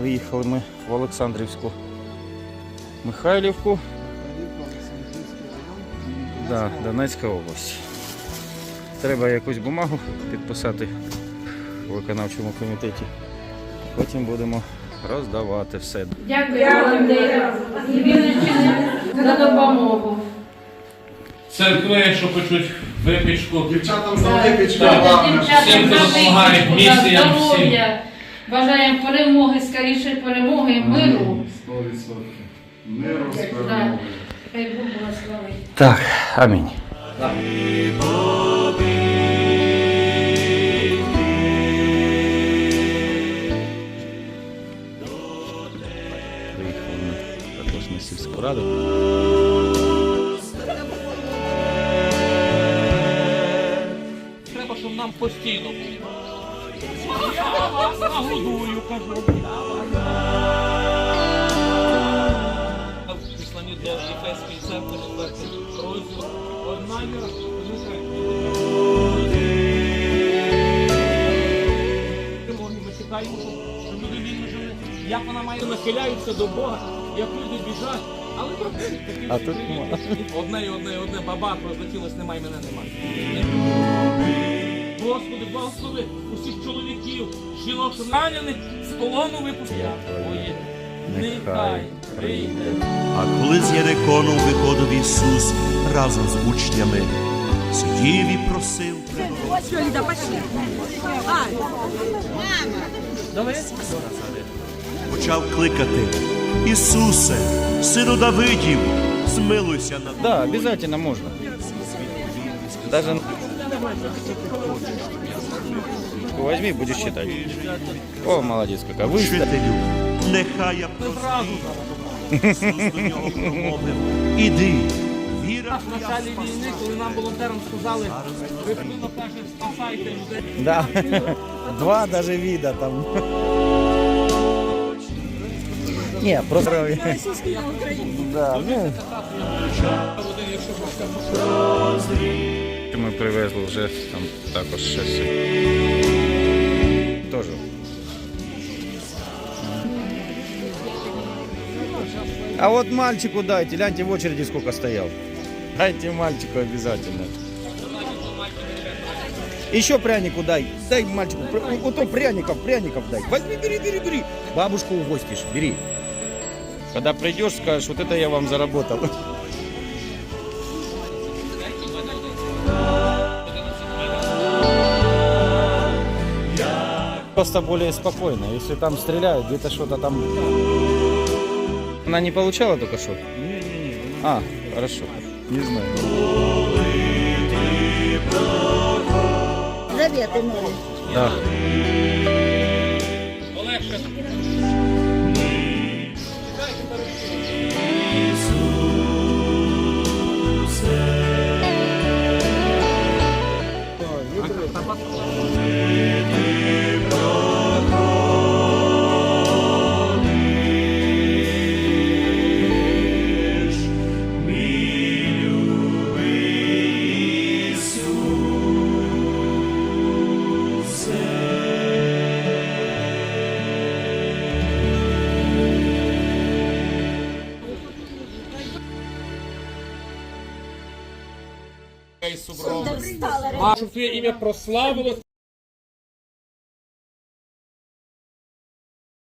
Виїхали ми в Олександрівську Михайлівку. Да, Донецька область. Треба якусь бумагу підписати в виконавчому комітеті. Потім будемо роздавати все. Дякую волонтерам за допомогу. Церкви, що почуть випічку. Дівчатам за випічку. Так. главне. Всім, хто допомагає, за місіям, всім. здоров'я. Бажаємо перемоги, скоріше перемоги, миру. Сто відсотків. Миру з Так. перемогою. Хай Бог благословить. Так, амінь. Приїхали ми також на сільську раду. Нам постійно було. Я вас нагодую, кажу. Післані до Єфеської церкви четвертий розділ. Одна віра, ми чекаємо, щоб люди вільно жили. Як вона має нахиляються до Бога, як люди біжать. Але трохи такі. Одне і одне, і одне бабах розлетілось, немає мене, немає. Господи, благослови усіх чоловіків, жінок, ранених з полону випустя. Твоє. Нехай прийде. А коли з Єрикону виходив Ісус разом з учнями, сидів і просив. Почав кликати Ісусе, сину Давидів, змилуйся над нами. Да, обязательно можно. Даже возьми, будешь читать. О, молодец какая. Вчителю, нехай я промовив, іди, віра В началі війни, коли нам волонтерам сказали, ви каже, спасайте людей. Да. Два даже вида там. Не, просто... Да, ну. Ми привезли вже там також щось. Тоже. А вот мальчику дайте, гляньте в очереди сколько стоял. Дайте мальчику обязательно. Еще прянику дай. Дай мальчику. Вот он пряников, пряников дай. Возьми, бери, бери, бери. Бабушку угостишь, бери. Когда придешь, скажешь, вот это я вам заработал. Просто более спокойно. Если там стреляют, где-то что-то там... Она не получала только что? А, хорошо. Не знаю. Заветы новые. Да. Олегше. Щоб твоє ім'я прославилось.